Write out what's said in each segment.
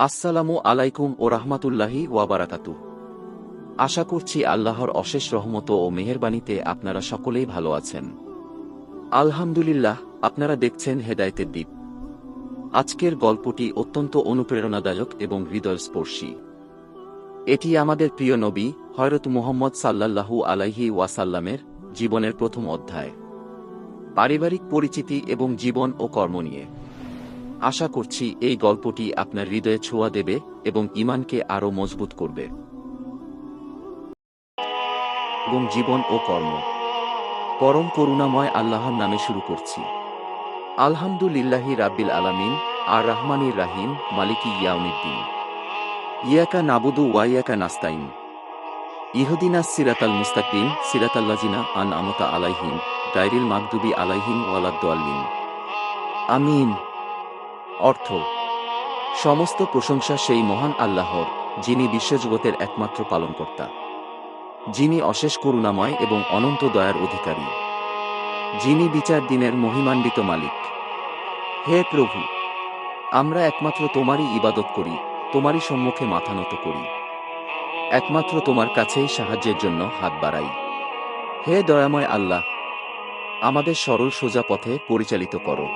আসসালামু আলাইকুম ও রাহমাতুল্লাহি ওয়াবারাকাতু আশা করছি আল্লাহর অশেষ রহমত ও মেহেরবানিতে আপনারা সকলেই ভালো আছেন। আলহামদুলিল্লাহ, আপনারা দেখছেন হেদায়েতের দ্বীপ। আজকের গল্পটি অত্যন্ত অনুপ্রেরণাদায়ক এবং হৃদয়স্পর্শী। এটি আমাদের প্রিয় নবী, হয়রত মুহম্মদ সাল্লাল্লাহু আলাইহি ওয়াসাল্লামের জীবনের প্রথম অধ্যায়। পারিবারিক পরিচিতি এবং জীবন ও কর্ম নিয়ে। আশা করছি এই গল্পটি আপনার হৃদয়ে ছোঁয়া দেবে এবং ইমানকে আরও মজবুত করবে। এবং জীবন ও কর্ম। পরম করুণাময় আল্লাহর নামে শুরু করছি। আলহামদুলিল্লাহি রাব্বিল আলামিন, আর রহমানির রাহিম, মালিকি ইয়াউমিদ্দিন। ইয়াকা নাবুদু ওয়াইয়াকা নাস্তাইন ইহদিনা সিরাতাল মুস্তাকিম সিরাতাল্লাজিনা আন আমতা আলাইহিম গাইরিল মাকদুবি আলাইহিম ওয়ালাদ্দোয়াল্লিন আমিন। অর্থ। সমস্ত প্রশংসা সেই মহান আল্লাহর, যিনি বিশ্বজগতের একমাত্র পালনকর্তা। যিনি অশেষ করুণাময় এবং অনন্ত দয়ার অধিকারী। যিনি বিচার দিনের মহিমান্বিত মালিক। হে প্রভু, আমরা একমাত্র তোমারই ইবাদত করি, তোমারই সম্মুখে মাথা নত করি। একমাত্র তোমার কাছেই সাহায্যের জন্য হাত বাড়াই। হে দয়াময় আল্লাহ, আমাদের সরল সোজা পথে পরিচালিত করো।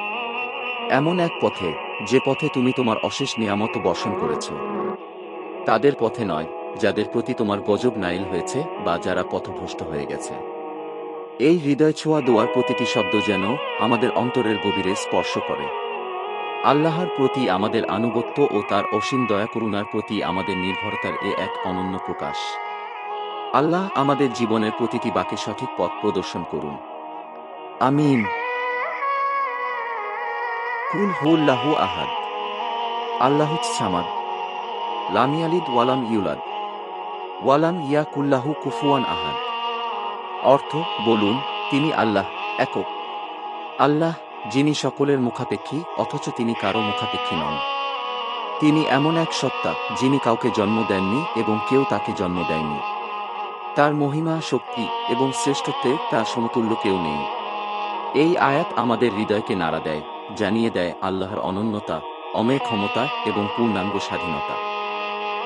এমন এক পথে যে পথে তুমি তোমার অশেষ নিয়ামত বর্ষণ করেছ। তাদের পথে নয়, যাদের প্রতি তোমার গজব নাইল হয়েছে বা যারা পথভ্রষ্ট হয়ে গেছে। এই হৃদয় ছোঁয়া দোয়ার প্রতিটি শব্দ যেন আমাদের অন্তরের গভীরে স্পর্শ করে। আল্লাহর প্রতি আমাদের আনুগত্য ও তার অসীম দয়া করুণার প্রতি আমাদের নির্ভরতার এ এক অনন্য প্রকাশ। আল্লাহ আমাদের জীবনের প্রতিটি বাকে সঠিক পথ প্রদর্শন করুন। আমিন। কুল হুল্লাহু আহাদ। আল্লাহ সামাদ। লাম ইয়ালিদ ওয়ালাম ইউলাদ। ওয়ালাম ইয়া কুল্লাহু কুফুয়ান আহাদ। অর্থ, বলুন, তিনি আল্লাহ, একক। আল্লাহ, যিনি সকলের মুখাপেক্ষী, অথচ তিনি কারও মুখাপেক্ষী নন। তিনি এমন এক সত্তা, যিনি কাউকে জন্ম দেননি এবং কেউ তাকে জন্ম দেয়নি। তার মহিমা, শক্তি এবং শ্রেষ্ঠত্বে তার সমতুল্য কেউ নেই। এই আয়াত আমাদের হৃদয়কে নাড়া দেয়। জানিয়ে দেয় আল্লাহর অনন্যতা, অমেয় ক্ষমতা এবং পূর্ণাঙ্গ স্বাধীনতা।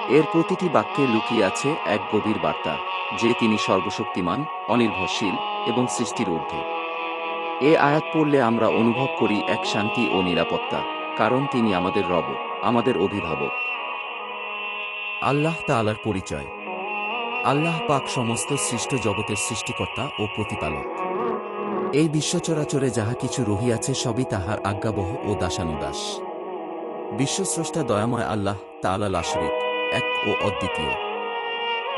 এর প্রতিটি বাক্যে লুকিয়ে আছে এক গভীর বার্তা, যে তিনি সর্বশক্তিমান, অনির্ভরশীল এবং সৃষ্টির ঊর্ধ্বে। এ আয়াত পড়লে আমরা অনুভব করি এক শান্তি ও নিরাপত্তা, কারণ তিনি আমাদের রব, আমাদের অভিভাবক। আল্লাহ তাআলার পরিচয়। আল্লাহ পাক সমস্ত সৃষ্ট জগতের সৃষ্টিকর্তা ও প্রতিপালক। এই বিশ্বচরাচরে যাহা কিছু রহিয়াছে, সবই তাহার আজ্ঞাবহ ও দাসানুদাস। বিশ্বস্রষ্টা দয়াময় আল্লাহ তাআলা লাশরিক, এক ও অদ্বিতীয়।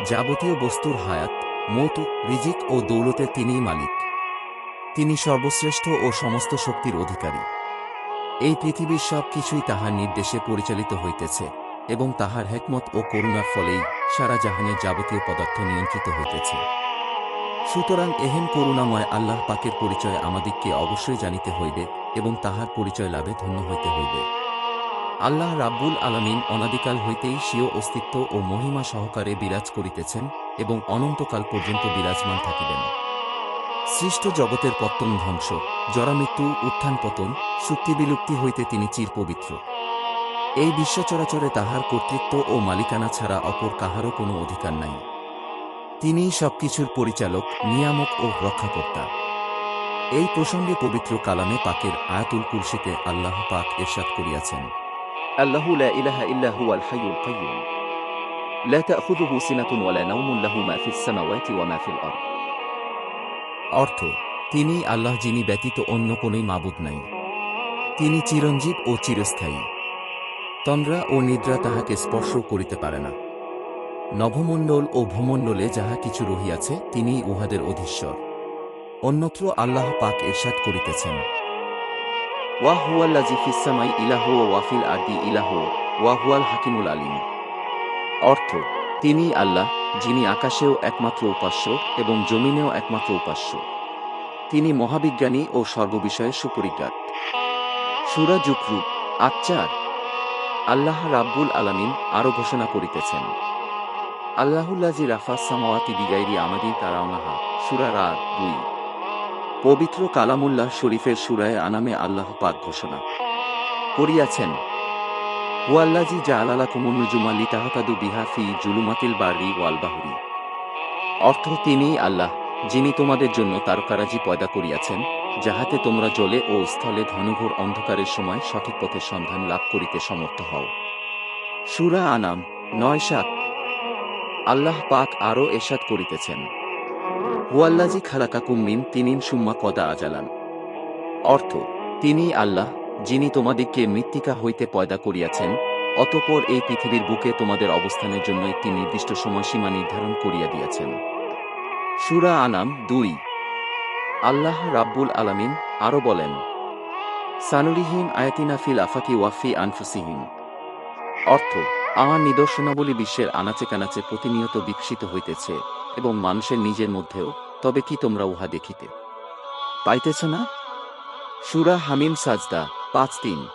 যাবতীয় বস্তুর হায়াত, মৌত, রিজিক ও দৌলতে তিনিই মালিক। তিনি সর্বশ্রেষ্ঠ ও সমস্ত শক্তির অধিকারী। এই পৃথিবীর সব কিছুই তাহার নির্দেশে পরিচালিত হইতেছে এবং তাহার হেকমত ও করুণার ফলেই সারা জাহানের যাবতীয় পদার্থ নিয়ন্ত্রিত হইতেছে। সুতরাং এহেন করুণাময় আল্লাহ পাকের পরিচয় আমাদিগকে অবশ্যই জানিতে হইবে এবং তাহার পরিচয় লাভে ধন্য হইতে হইবে। আল্লাহ রাব্বুল আলামিন অনাদিকাল হইতেই স্বীয় অস্তিত্ব ও মহিমা সহকারে বিরাজ করিতেছেন এবং অনন্তকাল পর্যন্ত বিরাজমান থাকিবেন। সৃষ্ট জগতের পত্তন ধ্বংস জরামৃত্যু উত্থান পতন চুক্তি বিলুপ্তি হইতে তিনি চিরপবিত্র। এই বিশ্বচরাচরে তাহার কর্তৃত্ব ও মালিকানা ছাড়া অপর কাহারও কোনো অধিকার নাই। তিনিই সবকিছুর পরিচালক নিয়ামক ও রক্ষাকর্তা। এই প্রসঙ্গে পবিত্র কালামে পাকের আয়াতুল কুরসিতে আল্লাহ পাক এরশাদ করিয়াছেন। আল্লাহ লা ইলাহা ইল্লা হুয়াল হাইয়ুল কাইয়ুম। লা তাখুযুহু সিনাতুন ওয়ালা নাওমুন লাহু মা ফিস সামাওয়াতি ওয়া মা ফিল আরদ। অর্থ তিনি আল্লাহ যিনি ব্যতীত অন্য কোনোই মাবুদ নাই। তিনি চিরঞ্জীব ও চিরস্থায়ী। তন্দ্রা ও নিদ্রা তাহাকে স্পর্শ করিতে পারে না। নভমণ্ডল ও ভূমণ্ডলে যাহা কিছু রহিয়াছে তিনি উহাদের অধীশ্বর। অন্যত্র আল্লাহ পাক এরশাদ করিতেছেন। ওয়াহুয়াল্লাজি ইলাহু ওয়াফিল আদি ইলাহ ওয়াহুয়াল হাকিমুল আলিম। অর্থ তিনি আল্লাহ, যিনি আকাশেও একমাত্র উপাস্য এবং জমিনেও একমাত্র উপাস্য। তিনি মহাবিজ্ঞানী ও সর্ববিষয়ে সুপরিজ্ঞাত। সুরা আচ্চার আল্লাহ রাব্বুল আলামিন আরও ঘোষণা করিতেছেন। আল্লাহুল্লাজি রাফা সামাওয়াতি বিগাইরি আমাদি তারাউনাহা সুরা রা দুই। পবিত্র কালামুল্লাহ শরীফের সুরায় আনামে আল্লাহ পাক ঘোষণা। করিয়াছেন হুয়াল্লাজি জালালাকুমুন নুজুমা লিতাহতাদু বিহা ফি জুলুমাতিল বাররি ওয়াল বাহরি। অর্থ তিনিই আল্লাহ, যিনি তোমাদের জন্য তারকারাজি পয়দা করিয়াছেন, যাহাতে তোমরা জলে ও স্থলে ঘনঘোর অন্ধকারের সময় সঠিক পথের সন্ধান লাভ করিতে সমর্থ হও। সুরা আনাম, নয় সাত। আল্লাহ পাক আরও এরশাদ করিতেছেন। হুয়াল্লাজি খালাকাকুম মিন তিনিন সুম্মা কদা আজালান। অর্থ তিনি আল্লাহ, যিনি তোমাদিগকে মৃত্তিকা হইতে পয়দা করিয়াছেন, অতঃপর এই পৃথিবীর বুকে তোমাদের অবস্থানের জন্য একটি নির্দিষ্ট সময়সীমা নির্ধারণ করিয়া দিয়াছেন। সুরা আনাম দুই। আল্লাহ রাব্বুল আলামিন আরও বলেন সানুরিহিম আয়াতিনা ফিল আফাকি ওয়াফি আনফুসিহিম অর্থ আমার নিদর্শনাবলী বিশ্বের আনাচে কানাচে প্রতিনিয়ত বিকশিত হইতেছে এবং মানুষের নিজের মধ্যেও, তবে কি তোমরা উহা দেখিতে পাইতেছ না? সুরা হামিম সাজদা, পাঁচ তিন।